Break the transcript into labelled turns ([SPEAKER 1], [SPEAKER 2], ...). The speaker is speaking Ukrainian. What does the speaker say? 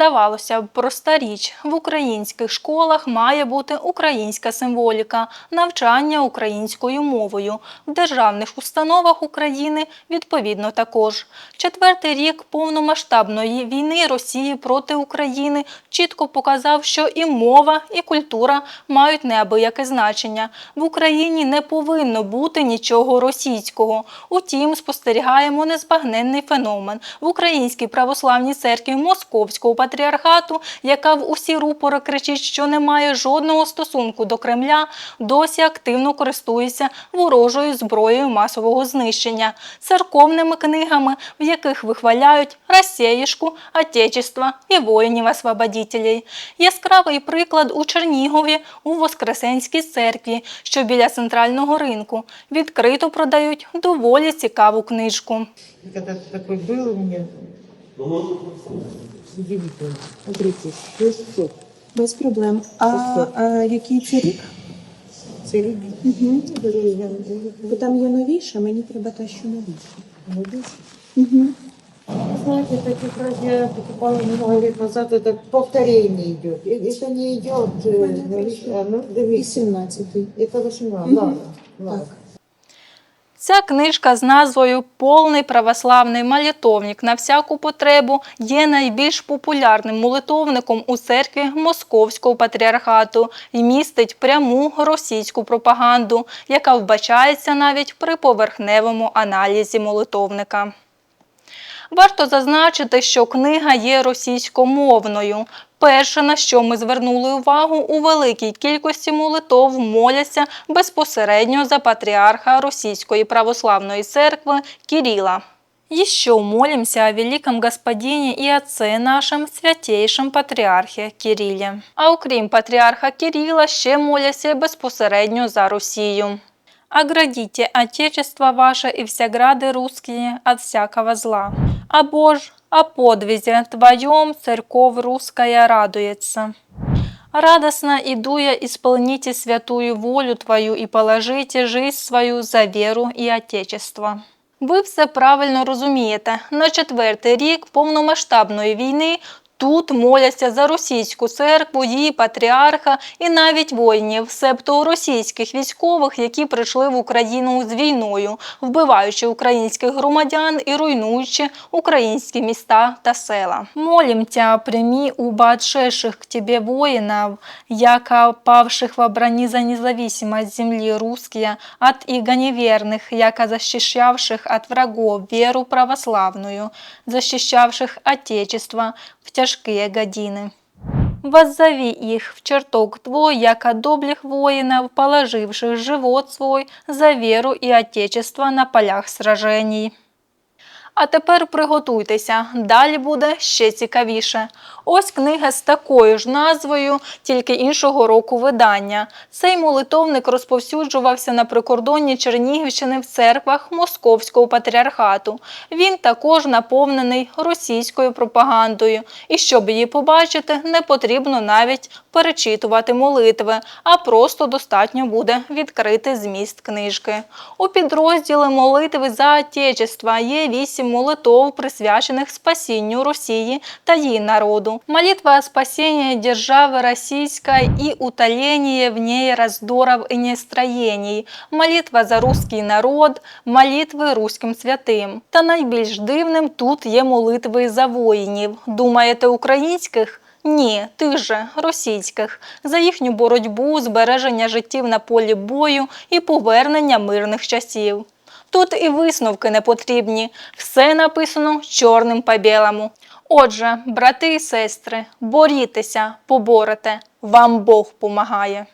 [SPEAKER 1] Здавалося б, проста річ в українських школах має бути українська символіка, навчання українською мовою. В державних установах України відповідно також. Четвертий рік повномасштабної війни Росії проти України чітко показав, що і мова, і культура мають неабияке значення. В Україні не повинно бути нічого російського. Утім, спостерігаємо незбагненний феномен в Українській православній церкві Московського патріархату, яка в усі рупори кричить, що не має жодного стосунку до Кремля, досі активно користується ворожою зброєю масового знищення, церковними книгами, в яких вихваляють Росіїшку, Отечество і воїнів-освободітелей. Яскравий приклад у Чернігові у Воскресенській церкві, що біля центрального ринку, відкрито продають доволі цікаву книжку.
[SPEAKER 2] Когда-то такой был у меня. Удивительно. Смотрите, 600.
[SPEAKER 3] Без проблем. А, а який це рік?
[SPEAKER 2] Це рік.
[SPEAKER 3] Угу.
[SPEAKER 2] Дерев'яний.
[SPEAKER 3] Бо там є новіше, мені треба те, що новіше.
[SPEAKER 2] Молодец.
[SPEAKER 3] Угу.
[SPEAKER 2] Знаете, таких раз я покупала много лет назад, это повторение идет. И Это не идет, э, новичка, ну,
[SPEAKER 3] І
[SPEAKER 2] дивіться.
[SPEAKER 3] 17-й.
[SPEAKER 2] Это 18,
[SPEAKER 3] Мгм.
[SPEAKER 2] ладно, ладно.
[SPEAKER 3] Так.
[SPEAKER 1] Ця книжка з назвою Повний православний молитовник на всяку потребу є найбільш популярним молитовником у церкві Московського патріархату і містить пряму російську пропаганду, яка вбачається навіть при поверхневому аналізі молитовника. Варто зазначити, що книга є російськомовною. Перше, на що ми звернули увагу, у великій кількості молитов моляться безпосередньо за патріарха Російської православної церкви Кирила. Еще молимся о великом Господине и Отце нашем святейшем патріархі Кирилі. А окрім патріарха Кирила, ще моляться безпосередньо за Росію. Оградите Отечество ваше и все грады русские от всякого зла. А Бож, о подвизе Твоем церковь русская радуется. Радостно идуя, исполните святую волю Твою и положите жизнь свою за віру і Отечество. Ви все правильно розумієте. На четвертий рік повномасштабної війни тут моляться за російську церкву, її патріарха і навіть воїнів, себто російських військових, які прийшли в Україну з війною, вбиваючи українських громадян і руйнуючи українські міста та села. Молимся, прими уба отшедших к тебе воинов, яко павших в обороне за независимость земли русские, от иго неверных, яко защищавших от врагов веру православную, защищавших Отечество в тяжкие годины. Воззови их в чертог твой, яко доблих воинов, положивших живот свой за веру и Отечество на полях сражений. А тепер приготуйтеся, далі буде ще цікавіше. Ось книга з такою ж назвою, тільки іншого року видання. Цей молитовник розповсюджувався на прикордонні Чернігівщини в церквах Московського патріархату. Він також наповнений російською пропагандою. І щоб її побачити, не потрібно навіть перечитувати молитви, а просто достатньо буде відкрити зміст книжки. У підрозділі молитви за Отечество є вісім молитов, присвячених спасінню Росії та її народу. Молитва о спасении державы российской и утоление в ней раздоров и нестроений, молитва за русский народ, молитви руським святим. Та найбільш дивним тут є молитви за воїнів. Думаєте, українських? Ні, тих же російських за їхню боротьбу, збереження життів на полі бою і повернення мирних часів. Тут і висновки не потрібні, все написано чорним по білому. Отже, брати і сестри, борітеся, поборете, вам Бог помагає.